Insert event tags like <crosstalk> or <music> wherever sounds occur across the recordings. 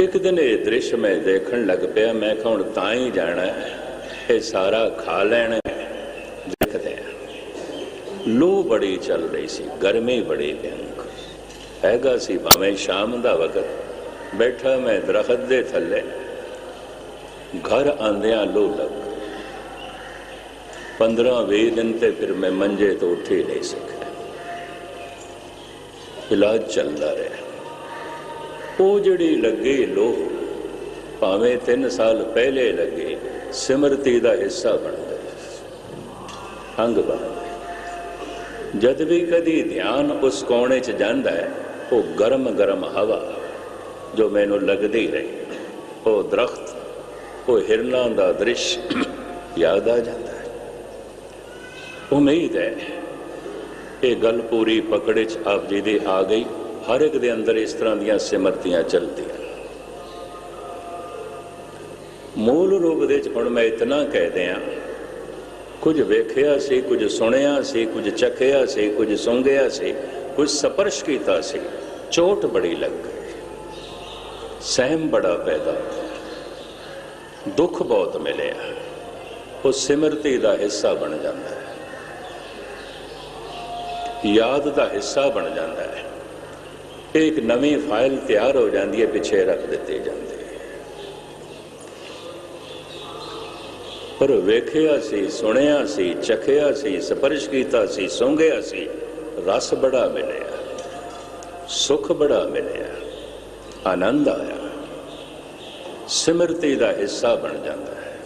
ਇੱਕ ਦਿਨ ਇਹ ਦ੍ਰਿਸ਼ ਮੈਂ ਦੇਖਣ ਲੱਗ ਪਿਆ, ਮੈਂ ਕਿਹਾ ਹੁਣ ਤਾਂ ਹੀ ਜਾਣਾ ਇਹ ਸਾਰਾ ਖਾ ਲੈਣਾ ਹੈ। ਦੇਖਦੇ ਆ ਲੂ ਬੜੀ ਚੱਲ ਰਹੀ ਸੀ, ਗਰਮੀ ਬੜੀ ਭਿਆਨਕ। ਹੈਗਾ ਸੀ ਭਾਵੇਂ ਸ਼ਾਮ ਦਾ ਵਕਤ। ਬੈਠਾ ਮੈਂ ਦਰਖਤ ਦੇ ਥੱਲੇ। ਘਰ ਆਂਦਿਆਂ ਲੂ ਲੱਗ 15 20 ਦਿਨ ਤੇ ਫਿਰ ਮੈਂ ਮੰਜੇ ਤੋਂ ਉੱਠ ਹੀ ਨਹੀਂ ਸਕਿਆ ਇਲਾਜ ਚੱਲਦਾ ਰਿਹਾ। ਉਹ ਜਿਹੜੀ ਲੱਗੀ ਲੋ ਭਾਵੇਂ 3 ਸਾਲ ਪਹਿਲੇ ਲੱਗੇ, ਸਿਮਰਤੀ ਦਾ ਹਿੱਸਾ ਬਣ ਗਏ ਅੰਗ ਬਣ ਜਦ ਵੀ ਕਦੀ ਧਿਆਨ ਉਸ ਕੋਣੇ 'ਚ ਜਾਂਦਾ ਹੈ, ਉਹ ਗਰਮ ਗਰਮ ਹਵਾ, ਜੋ ਮੈਨੂੰ ਲੱਗਦੀ ਰਹੀ। ਉਹ ਦਰਖਤ, ਉਹ ਹਿਰਨਾਂ ਦਾ ਦ੍ਰਿਸ਼ <clears throat> ਯਾਦ ਆ ਜਾਂਦਾ ਹੈ। ਉਮੀਦ ਹੈ, ਇਹ ਗੱਲ ਪੂਰੀ ਪਕੜ 'ਚ ਆਪ ਜੀ ਦੀ ਆ ਗਈ। ਹਰ ਇੱਕ ਦੇ ਅੰਦਰ ਇਸ ਤਰ੍ਹਾਂ ਦੀਆਂ ਸਿਮਰਤੀਆਂ ਚੱਲਦੀਆਂ। ਮੂਲ ਰੂਪ ਦੇ ਚ ਹੁਣ ਮੈਂ ਇਤਨਾ ਕਹਿ ਦਿਆਂ, ਕੁਝ ਵੇਖਿਆ ਸੀ, ਕੁਝ ਸੁਣਿਆ ਸੀ, ਕੁਝ ਚੱਖਿਆ ਸੀ, ਕੁਝ ਸੁੰਘਿਆ ਸੀ, ਕੁਝ ਸਪਰਸ਼ ਕੀਤਾ ਸੀ। ਚੋਟ ਬੜੀ ਲੱਗ ਗਈ। ਸਹਿਮ ਬੜਾ ਪੈਦਾ ਹੋਇਆ। ਦੁੱਖ ਬਹੁਤ ਮਿਲਿਆ। ਉਹ ਸਿਮਰਤੀ ਦਾ ਹਿੱਸਾ ਬਣ ਜਾਂਦਾ ਹੈ। ਯਾਦ ਦਾ ਹਿੱਸਾ ਬਣ ਜਾਂਦਾ ਹੈ। ਇਹ ਇੱਕ ਨਵੀਂ ਫਾਈਲ ਤਿਆਰ ਹੋ ਜਾਂਦੀ ਹੈ, ਪਿੱਛੇ ਰੱਖ ਦਿੱਤੀ ਜਾਂਦੀ ਹੈ ਪਰ ਵੇਖਿਆ ਸੀ, ਸੁਣਿਆ ਸੀ, ਚਖਿਆ ਸੀ, ਸਪਰਸ਼ ਕੀਤਾ ਸੀ ਸੁੰਘਿਆ ਸੀ, ਰਸ ਬੜਾ ਮਿਲਿਆ, ਸੁਖ ਬੜਾ ਮਿਲਿਆ, ਆਨੰਦ ਆਇਆ। ਸਿਮਰਤੀ ਦਾ ਹਿੱਸਾ ਬਣ ਜਾਂਦਾ ਹੈ।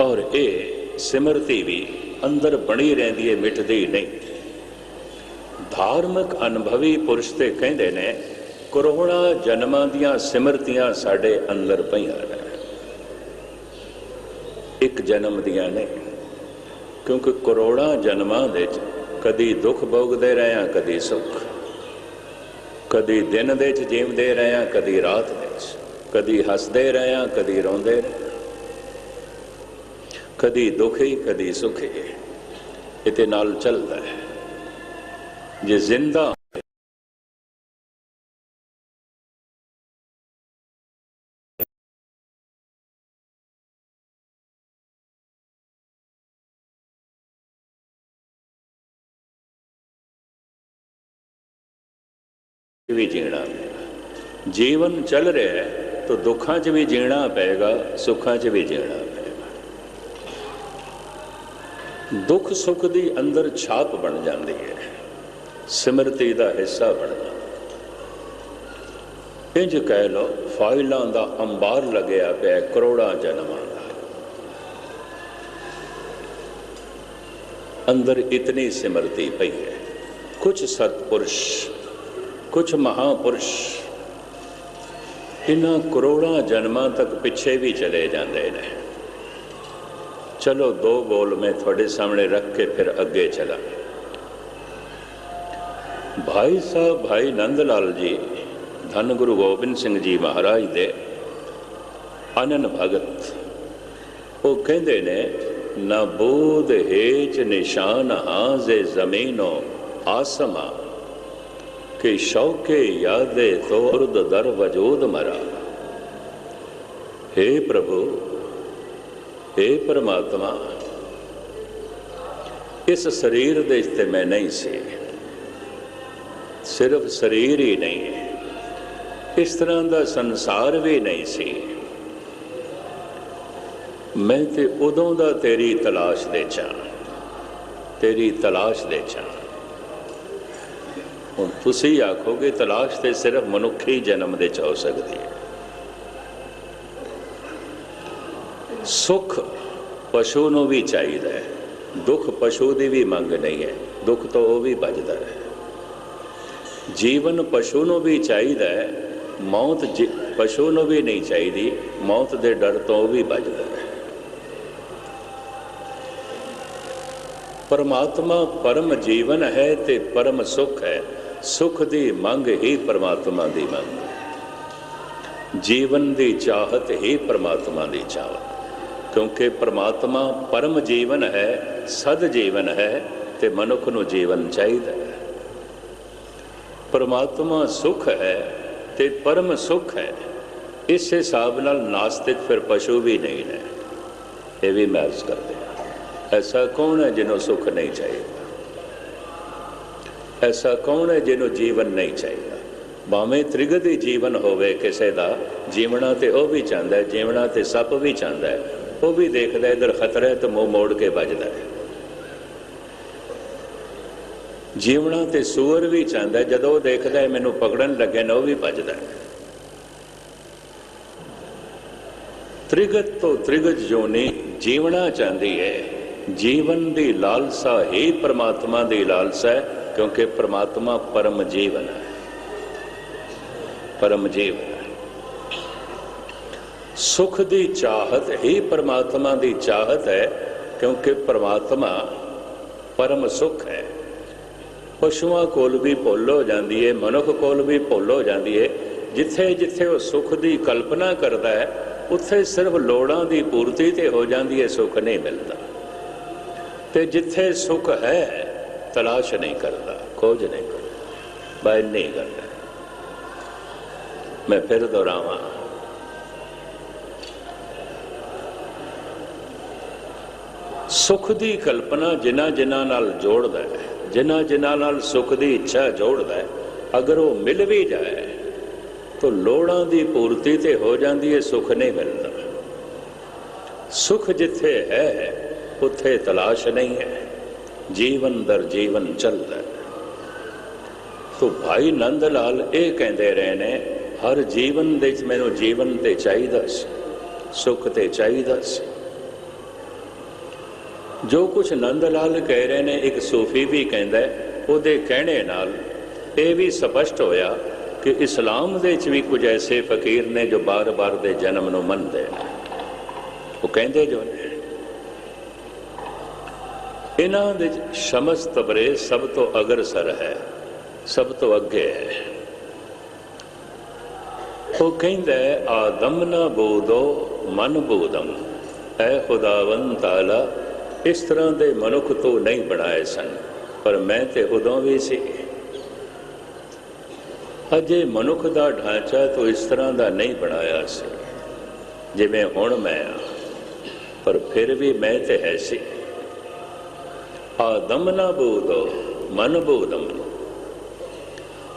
ਔਰ ਇਹ ਸਿਮਰਤੀ ਵੀ ਅੰਦਰ ਬਣੀ ਰਹਿੰਦੀ ਹੈ ਮਿਟਦੀ ਨਹੀਂ। ਧਾਰਮਿਕ ਅਨੁਭਵੀ ਪੁਰਸ਼ ਤੇ ਕਹਿੰਦੇ ਨੇ, ਕਰੋੜਾਂ ਜਨਮਾਂ ਦੀਆਂ ਸਿਮਰਤੀਆਂ ਸਾਡੇ ਅੰਦਰ ਪਈਆਂ ਨੇ। ਇੱਕ ਜਨਮ ਦੀਆਂ ਨਹੀਂ ਕਿਉਂਕਿ ਕਰੋੜਾਂ ਜਨਮਾਂ ਦੇ ਵਿੱਚ ਕਦੀ ਦੁੱਖ ਭੋਗਦੇ ਰਹੇ ਹਾਂ, ਕਦੀ ਸੁੱਖ। ਕਦੀ ਦਿਨ ਦੇ ਵਿੱਚ ਜੀਵਦੇ ਰਹੇ ਹਾਂ, ਕਦੀ ਰਾਤ ਦੇ ਵਿੱਚ। ਕਦੀ ਹੱਸਦੇ ਰਹੇ ਹਾਂ, ਕਦੀ ਰੋਂਦੇ ਰਹੇ ਕਦੀ ਦੁਖੀ, ਕਦੀ ਸੁਖੀ। ਇਹਦੇ ਨਾਲ ਚੱਲਦਾ ਹੈ। ਜੇ ਜ਼ਿੰਦਾ ਵੀ ਜੀਣਾ ਜੀਵਨ ਚੱਲ ਰਿਹਾ ਹੈ, ਤਾਂ ਦੁੱਖਾਂ 'ਚ ਵੀ ਜੀਣਾ ਪਏਗਾ ਸੁੱਖਾਂ 'ਚ ਵੀ ਜੀਣਾ ਪਏਗਾ ਦੁੱਖ ਸੁੱਖ ਦੀ ਅੰਦਰ ਛਾਪ ਬਣ ਜਾਂਦੀ ਹੈ। ਸਿਮਰਤੀ ਦਾ ਹਿੱਸਾ ਬਣ ਜਾਂਦਾ ਇੰਜ ਕਹਿ ਲੋ ਫਾਈਲਾਂ ਦਾ ਅੰਬਾਰ ਲੱਗਿਆ ਪਿਆ, ਕਰੋੜਾਂ ਜਨਮਾਂ ਦਾ। ਅੰਦਰ ਇਤਨੀ ਸਿਮਰਤੀ ਪਈ ਹੈ। ਕੁਝ ਸਤਪੁਰਸ਼ ਕੁਝ ਮਹਾਪੁਰਸ਼, ਇਹਨਾਂ ਕਰੋੜਾਂ ਜਨਮਾਂ ਤੱਕ ਪਿੱਛੇ ਵੀ ਚਲੇ ਜਾਂਦੇ ਨੇ। ਚਲੋ ਦੋ ਬੋਲ ਮੈਂ ਤੁਹਾਡੇ ਸਾਹਮਣੇ ਰੱਖ ਕੇ ਫਿਰ ਅੱਗੇ ਚਲਾ ਭਾਈ ਸਾਹਿਬ, ਭਾਈ ਨੰਦ ਲਾਲ ਜੀ, ਧੰਨ ਗੁਰੂ ਗੋਬਿੰਦ ਸਿੰਘ ਜੀ ਮਹਾਰਾਜ ਦੇ ਅਨਨ ਭਗਤ। ਉਹ ਕਹਿੰਦੇ ਨੇ, ਨਾ ਬੋਧ ਹੇਚ ਨਿਸ਼ਾਨ ਹਾਜ਼ੇ ਜ਼ਮੀਨੋ ਆਸਮਾ, ਕਿ ਸ਼ੌਕੇ ਯਾਦੇ ਤੋਰਦ ਦਰ ਵਜੂਦ ਮਰਾ। हे ਪ੍ਰਭੂ हे ਪਰਮਾਤਮਾ, ਇਸ ਸਰੀਰ ਦੇ ਤੇ ਮੈਂ ਨਹੀਂ ਸੀ। ਸਿਰਫ ਸਰੀਰ ਹੀ ਨਹੀਂ ਹੈ ਇਸ ਤਰ੍ਹਾਂ ਦਾ ਸੰਸਾਰ ਵੀ ਨਹੀਂ ਸੀ। ਮੈਂ ਤੇ ਉਦੋਂ ਦਾ ਤੇਰੀ ਤਲਾਸ਼ ਦੇ ਚਾਂ, ਤੇਰੀ ਤਲਾਸ਼ ਦੇ ਚਾਂ। ਹੁਣ ਤੁਸੀਂ ਆਖੋਗੇ ਤਲਾਸ਼ ਤੇ ਸਿਰਫ ਮਨੁੱਖੀ ਜਨਮ ਦੇ ਚ ਹੋ ਸਕਦੀ ਹੈ। ਸੁਖ ਪਸ਼ੂ ਨੂੰ ਵੀ ਚਾਹੀਦਾ ਹੈ, ਦੁੱਖ ਪਸ਼ੂ ਦੀ ਵੀ ਮੰਗ ਨਹੀਂ ਹੈ, ਦੁੱਖ ਤੋਂ ਉਹ ਵੀ ਬਚਦਾ ਹੈ। ਜੀਵਨ ਪਸ਼ੂ ਨੂੰ ਵੀ ਚਾਹੀਦਾ ਹੈ, ਮੌਤ ਪਸ਼ੂ ਨੂੰ ਵੀ ਨਹੀਂ ਚਾਹੀਦੀ, ਮੌਤ ਦੇ ਡਰ ਤੋਂ ਉਹ ਵੀ ਬਚਦਾ ਹੈ। ਪਰਮਾਤਮਾ ਪਰਮ ਜੀਵਨ ਹੈ ਤੇ ਪਰਮ ਸੁਖ ਹੈ, ਸੁਖ ਦੀ ਮੰਗ ਹੀ ਪਰਮਾਤਮਾ ਦੀ ਮੰਗ ਜੀਵਨ ਦੀ ਚਾਹਤ ਹੀ ਪਰਮਾਤਮਾ ਦੀ ਚਾਹਤ ਕਿਉਂਕਿ ਪਰਮਾਤਮਾ ਪਰਮ ਜੀਵਨ ਹੈ, ਸਦ ਜੀਵਨ ਹੈ ਤੇ ਮਨੁੱਖ ਨੂੰ ਜੀਵਨ ਚਾਹੀਦਾ ਹੈ। ਪਰਮਾਤਮਾ ਸੁਖ ਹੈ ਤੇ ਪਰਮ ਸੁਖ ਹੈ। ਇਸ ਹਿਸਾਬ ਨਾਲ ਨਾਸਤਿਕ ਫਿਰ ਪਸ਼ੂ ਵੀ ਨਹੀਂ ਨੇ। ਇਹ ਵੀ ਮਹਿਸ ਕਰਦੇ ਹਾਂ। ਐਸਾ ਕੌਣ ਹੈ ਜਿਹਨੂੰ ਸੁਖ ਨਹੀਂ ਚਾਹੀਦਾ? ਐਸਾ ਕੌਣ ਹੈ ਜਿਹਨੂੰ ਜੀਵਨ ਨਹੀਂ ਚਾਹੀਦਾ? ਭਾਵੇਂ ਤ੍ਰਿਗਦੀ ਜੀਵਨ ਹੋਵੇ ਕਿਸੇ ਦਾ ਜੀਵਣਾ ਤੇ ਉਹ ਵੀ ਚਾਹੁੰਦਾ ਹੈ ਜੀਵਣਾ ਤੇ ਸੱਪ ਵੀ ਚਾਹੁੰਦਾ ਹੈ। ਉਹ ਵੀ ਦੇਖਦਾ ਇਧਰ ਖਤਰਾ ਹੈ ਤੇ ਮੂੰਹ ਮੋੜ ਕੇ ਵੱਜਦਾ ਹੈ। ਜੀਵਣਾ ਤੇ ਸੂਰ ਵੀ ਚਾਹੁੰਦਾ ਜਦੋਂ ਉਹ ਦੇਖਦਾ ਹੈ, ਮੈਨੂੰ ਪਕੜਨ ਲੱਗੇ ਨਾ, ਉਹ ਵੀ ਭੱਜਦਾ ਹੈ। ਤ੍ਰਿਗਤ ਤੋਂ ਤ੍ਰਿਗਤ ਜੋਨੀ ਜੀਵਣਾ ਚਾਹੁੰਦੀ ਹੈ। ਜੀਵਨ ਦੀ ਲਾਲਸਾ ਹੀ ਪ੍ਰਮਾਤਮਾ ਦੀ ਲਾਲਸਾ ਹੈ, ਕਿਉਂਕਿ ਪ੍ਰਮਾਤਮਾ ਪਰਮ ਜੀਵਨ ਹੈ। ਪਰਮ ਜੀਵਨ ਹੈ। ਸੁਖ ਦੀ ਚਾਹਤ ਹੀ ਪ੍ਰਮਾਤਮਾ ਦੀ ਚਾਹਤ ਹੈ, ਕਿਉਂਕਿ ਪ੍ਰਮਾਤਮਾ ਪਰਮ ਸੁਖ ਹੈ। ਪਸ਼ੂਆਂ ਕੋਲ ਵੀ ਭੁੱਲ ਹੋ ਜਾਂਦੀ ਹੈ ਮਨੁੱਖ ਕੋਲ ਵੀ ਭੁੱਲ ਹੋ ਜਾਂਦੀ ਹੈ ਜਿੱਥੇ ਜਿੱਥੇ ਉਹ ਸੁਖ ਦੀ ਕਲਪਨਾ ਕਰਦਾ ਹੈ, ਉੱਥੇ ਸਿਰਫ ਲੋੜਾਂ ਦੀ ਪੂਰਤੀ ਤੇ ਹੋ ਜਾਂਦੀ ਹੈ ਸੁਖ ਨਹੀਂ ਮਿਲਦਾ। ਤੇ ਜਿੱਥੇ ਸੁਖ ਹੈ, ਤਲਾਸ਼ ਨਹੀਂ ਕਰਦਾ, ਖੋਜ ਨਹੀਂ ਕਰਦਾ ਬਾਈ ਨਹੀਂ ਕਰਦਾ ਮੈਂ ਫਿਰ ਦੁਹਰਾਵਾਂ। ਸੁਖ ਦੀ ਕਲਪਨਾ ਜਿਨ੍ਹਾਂ ਜਿਨ੍ਹਾਂ ਨਾਲ ਜੋੜਦਾ ਹੈ ਜਿਨ੍ਹਾਂ ਜਿਨ੍ਹਾਂ ਨਾਲ ਸੁਖ ਦੀ ਇੱਛਾ ਜੋੜਦਾ ਹੈ, ਅਗਰ ਉਹ ਮਿਲ ਵੀ ਜਾਏ, ਤਾਂ ਲੋੜਾਂ ਦੀ ਪੂਰਤੀ ਤੇ ਹੋ ਜਾਂਦੀ ਹੈ ਸੁਖ ਨਹੀਂ ਮਿਲਦਾ। ਸੁਖ ਜਿੱਥੇ ਹੈ, ਉੱਥੇ ਤਲਾਸ਼ ਨਹੀਂ ਹੈ। ਜੀਵਨ ਦਰ ਜੀਵਨ ਚੱਲਦਾ ਹੈ। ਤੋ ਭਾਈ ਨੰਦ ਲਾਲ ਇਹ ਕਹਿੰਦੇ ਰਹੇ ਨੇ, ਹਰ ਜੀਵਨ ਦੇ ਵਿੱਚ ਮੈਨੂੰ ਜੀਵਨ ਤੇ ਚਾਹੀਦਾ ਸੀ, ਸੁਖ ਤੇ ਚਾਹੀਦਾ ਸੀ। ਜੋ ਕੁਝ ਨੰਦ ਲਾਲ ਕਹਿ ਰਹੇ ਨੇ, ਇੱਕ ਸੂਫੀ ਵੀ ਕਹਿੰਦਾ ਉਹਦੇ ਕਹਿਣੇ ਨਾਲ ਇਹ ਵੀ ਸਪਸ਼ਟ ਹੋਇਆ ਕਿ ਇਸਲਾਮ ਦੇ ਵਿੱਚ ਵੀ ਕੁਝ ਐਸੇ ਫਕੀਰ ਨੇ ਜੋ ਬਾਰ-ਬਾਰ ਦੇ ਜਨਮ ਨੂੰ ਮੰਨਦੇ ਨੇ। ਉਹ ਕਹਿੰਦੇ ਜੋ ਨੇ, ਇਹਨਾਂ ਦੇ ਸ਼ਮਸ ਤਬਰੇ ਸਭ ਤੋਂ ਅਗਰਸਰ ਹੈ, ਸਭ ਤੋਂ ਅੱਗੇ ਹੈ। ਉਹ ਕਹਿੰਦਾ ਆਦਮ ਨਾ ਬੋਦੋ, ਮਨ ਬੋਦਮ, ਐ ਖੁਦਾਵੰ ਤਾਲਾ ਇਸ ਤਰ੍ਹਾਂ ਦੇ ਮਨੁੱਖ ਤੋਂ ਨਹੀਂ ਬਣਾਏ ਸਨ, ਪਰ ਮੈਂ ਤੇ ਉਦੋਂ ਵੀ ਸੀ। ਅਜੇ ਮਨੁੱਖ ਦਾ ਢਾਂਚਾ ਤੋਂ ਇਸ ਤਰ੍ਹਾਂ ਦਾ ਨਹੀਂ ਬਣਾਇਆ ਸੀ, ਜਿਵੇਂ ਹੁਣ ਮੈਂ ਆ ਪਰ ਫਿਰ ਵੀ ਮੈਂ ਤੇ ਹੈ ਸੀ। ਆਦਮ ਨਾ ਬੋਦੋ, ਮਨ ਬੋਦਮ।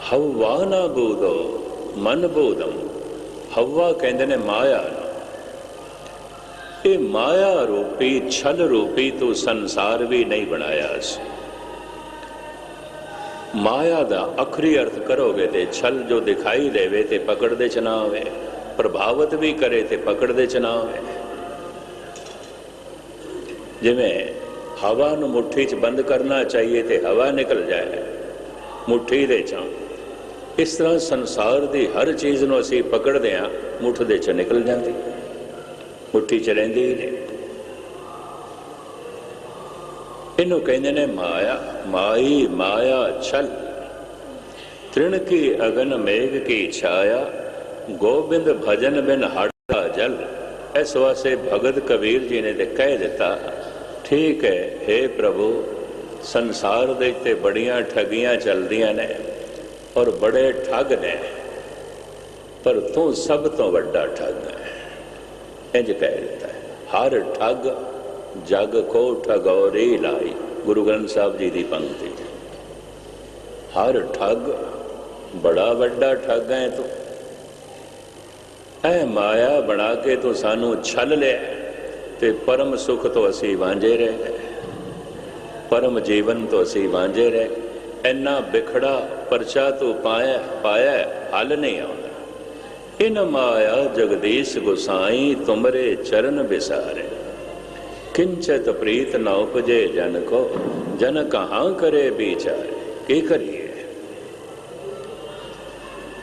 ਹਵਾ ਨਾ ਬੋਦੋ, ਮਨ ਬੋਦਮ। ਹਵਾ ਕਹਿੰਦੇ ਨੇ ਮਾਇਆ ਇਹ ਮਾਇਆ ਰੂਪੀ, ਛਲ ਰੂਪੀ ਤੋਂ ਸੰਸਾਰ ਵੀ ਨਹੀਂ ਬਣਾਇਆ ਸੀ। ਮਾਇਆ ਦਾ ਅਖਰੀ ਅਰਥ ਕਰੋਗੇ ਤੇ ਛਲ ਜੋ ਦਿਖਾਈ ਦੇਵੇ ਤੇ ਪਕੜ ਦੇ ਚ ਨਾ ਆਵੇ, ਪ੍ਰਭਾਵਿਤ ਵੀ ਕਰੇ ਤੇ ਪਕੜ ਦੇ ਚ ਨਾ ਆਵੇ। ਜਿਵੇਂ ਹਵਾ ਨੂੰ ਮੁੱਠੀ 'ਚ ਬੰਦ ਕਰਨਾ ਚਾਹੀਏ ਤੇ ਹਵਾ ਨਿਕਲ ਜਾਏ, ਮੁੱਠੀ ਦੇ ਚੋਂ। ਇਸ ਤਰ੍ਹਾਂ ਸੰਸਾਰ ਦੀ ਹਰ ਚੀਜ਼ ਨੂੰ ਅਸੀਂ ਪਕੜਦੇ ਹਾਂ ਮੁੱਠ ਦੇ ਚ ਨਿਕਲ ਜਾਂਦੀ। ਮੁੱਠੀ ਚ ਰਹਿੰਦੀ ਹੀ ਨਹੀਂ। ਇਹਨੂੰ ਕਹਿੰਦੇ ਨੇ ਮਾਇਆ, ਮਾਈ, ਮਾਇਆ ਛਲ। ਤ੍ਰਿਣ ਕੀ ਅਗਨ ਮੇਘ ਕੀ ਛਾਇਆ, ਗੋਬਿੰਦ ਭਜਨ ਬਿਨ ਹੜਾ ਜਲ। ਇਸ ਵਾਸਤੇ ਭਗਤ ਕਬੀਰ ਜੀ ਨੇ ਤੇ ਕਹਿ ਦਿੱਤਾ, ਠੀਕ ਹੈ हे ਪ੍ਰਭੂ, ਸੰਸਾਰ ਦੇ ਤੇ ਬੜੀਆਂ ਠਗੀਆਂ ਚੱਲਦੀਆਂ ਨੇ ਔਰ ਬੜੇ ਠੱਗ ਨੇ, ਪਰ ਤੂੰ ਸਭ ਤੋਂ ਵੱਡਾ ਠੱਗ ਹੈ। ਇੰਜ ਕਹਿ ਦਿੱਤਾ ਹੈ। ਹਰ ਠੱਗ, ਜਗ ਕੋ ਠਗੌਰੀ ਲਾਈ, ਗੁਰੂ ਗ੍ਰੰਥ ਸਾਹਿਬ ਜੀ ਦੀ ਪੰਕਤੀ ਹਰ ਠੱਗ, ਬੜਾ ਵੱਡਾ ਠੱਗ ਹੈ ਤੂੰ। ਐ ਮਾਇਆ ਬਣਾ ਕੇ ਤੂੰ ਸਾਨੂੰ ਛਲ ਲਿਆ ਤੇ ਪਰਮ ਸੁਖ ਤੋਂ ਅਸੀਂ ਵਾਂਝੇ ਰਹਿ ਪਰਮ ਜੀਵਨ ਤੋਂ ਅਸੀਂ ਵਾਂਝੇ ਰਹੇ ਇੰਨਾ ਵਿਖੜਾ ਪਰਚਾ ਤੂੰ ਪਾਇਆ ਪਾਇਆ ਹੱਲ ਨਹੀਂ ਆਉਂਦਾ। ਇਨ ਮਾਇਆ ਜਗਦੀਸ਼ ਗੁਸਾਈ ਤੁਮਰੇ ਚਰਨ ਵਿਸਾਰੇ। ਕਿੰਚਤ ਪ੍ਰੀਤ ਨਾ ਉਪਜੇ ਜਨ ਕੋ, ਜਨ ਕਹਾਂ ਕਰੇ ਵਿਚਾਰੇ, ਕੀ ਕਰੀਏ?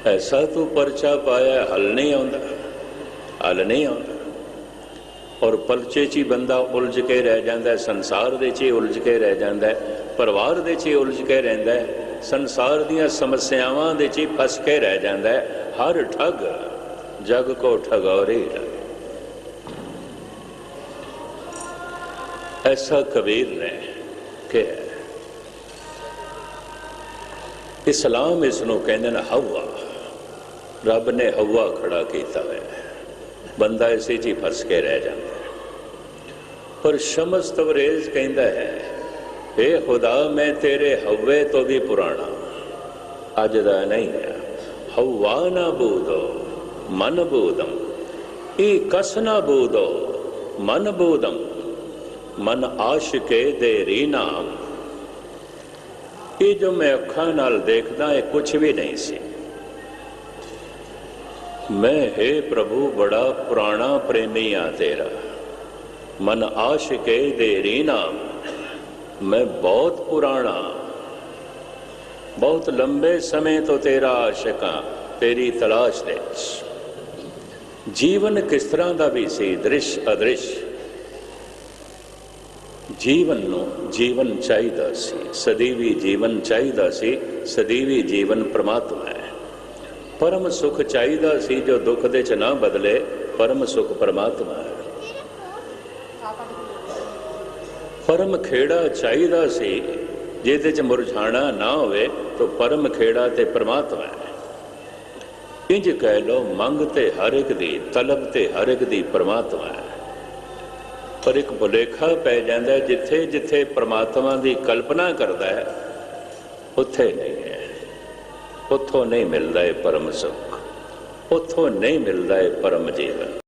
ਐਸਾ ਤੂੰ ਪਰਚਾ ਪਾਇਆ, ਹੱਲ ਨਹੀਂ ਆਉਂਦਾ, ਹੱਲ ਨਹੀਂ ਆਉਂਦਾ। ਔਰ ਪਰਚੇ 'ਚ ਹੀ ਬੰਦਾ ਉਲਝ ਕੇ ਰਹਿ ਜਾਂਦਾ ਸੰਸਾਰ ਦੇ 'ਚ ਹੀ ਉਲਝ ਕੇ ਰਹਿ ਜਾਂਦਾ ਪਰਿਵਾਰ ਦੇ 'ਚ ਉਲਝ ਕੇ ਰਹਿੰਦਾ ਸੰਸਾਰ ਦੀਆਂ ਸਮੱਸਿਆਵਾਂ ਦੇ 'ਚ ਹੀ ਫਸ ਕੇ ਰਹਿ ਜਾਂਦਾ ਹਰ ਠਗ, ਜਗ ਕੋ ਠਗੌਰੀ ਐਸਾ ਕਬੀਰ ਨੇ ਕਿਹਾ, ਇਸਲਾਮ ਇਸ ਨੂੰ ਕਹਿੰਦੇ ਨੇ ਹਵਾ ਰੱਬ ਨੇ ਹਵਾ ਖੜਾ ਕੀਤਾ ਹੋਇਆ ਬੰਦਾ ਇਸੇ 'ਚ ਹੀ ਫਸ ਕੇ ਰਹਿ ਜਾਂਦਾ ਪਰ ਸ਼ਮਸ ਤਵਰੇਜ਼ ਕਹਿੰਦਾ ਹੈ ਏ ਖੁਦਾ, ਮੈਂ ਤੇਰੇ ਹਵੇ ਤੋਂ ਵੀ ਪੁਰਾਣਾ ਅੱਜ ਦਾ ਨਹੀਂ ਹੈ। ਹਵਾ ਨਾ ਇਹ ਕਸ ਨਾ ਮਨ ਆਸ਼ਿਕੇ ਦੇ ਰੀਨਾ ਇਹ ਜੋ ਮੈਂ ਅੱਖਾਂ ਨਾਲ ਦੇਖਦਾ, ਇਹ ਕੁਝ ਵੀ ਨਹੀਂ ਸੀ। ਮੈਂ, ਹੈ ਪ੍ਰਭੂ, ਬੜਾ ਪੁਰਾਣਾ ਪ੍ਰੇਮੀ ਆ ਤੇਰਾ। ਮਨ ਆਸ਼ਿਕੇ ਦੇ ਰੀਨਾ ਮੈਂ ਬਹੁਤ ਪੁਰਾਣਾ। ਬਹੁਤ ਲੰਬੇ ਸਮੇਂ ਤੋਂ ਤੇਰਾ ਆਸ਼ਿਕ ਤੇਰੀ ਤਲਾਸ਼ ਦੇ ਵਿੱਚ। ਜੀਵਨ ਕਿਸ ਤਰ੍ਹਾਂ ਦਾ ਵੀ ਸੀ, ਦ੍ਰਿਸ਼ ਅਦ੍ਰਿਸ਼। ਜੀਵਨ ਨੂੰ ਜੀਵਨ ਚਾਹੀਦਾ ਸੀ, ਸਦੀਵੀ ਜੀਵਨ ਚਾਹੀਦਾ ਸੀ, ਸਦੀਵੀ ਜੀਵਨ ਪ੍ਰਮਾਤਮਾ ਹੈ। ਪਰਮ ਸੁਖ ਚਾਹੀਦਾ ਸੀ, ਜੋ ਦੁੱਖ ਦੇ ਚ ਨਾ ਬਦਲੇ, ਪਰਮ ਸੁਖ ਪ੍ਰਮਾਤਮਾ ਹੈ। ਪਰਮ ਖੇੜਾ ਚਾਹੀਦਾ ਸੀ ਜਿਹਦੇ ਚ ਮੁਰਝਾਣਾ ਨਾ ਹੋਵੇ ਤਾਂ ਪਰਮ ਖੇੜਾ ਤੇ ਪਰਮਾਤਮਾ ਹੈ। ਇੰਜ ਕਹਿ ਲੋ ਮੰਗ ਤੇ ਹਰ ਇੱਕ ਦੀ, ਤਲਬ ਤੇ ਹਰ ਇੱਕ ਦੀ ਪਰਮਾਤਮਾ ਹੈ। ਪਰ ਇੱਕ ਭੁਲੇਖਾ ਪੈ ਜਾਂਦਾ ਜਿੱਥੇ ਜਿੱਥੇ ਪਰਮਾਤਮਾ ਦੀ ਕਲਪਨਾ ਕਰਦਾ ਹੈ, ਉੱਥੇ ਨਹੀਂ ਹੈ। ਉੱਥੋਂ ਨਹੀਂ ਮਿਲਦਾ ਹੈ ਪਰਮ ਸੁਖ। ਉੱਥੋਂ ਨਹੀਂ ਮਿਲਦਾ ਹੈ ਪਰਮ ਜੀਵਨ।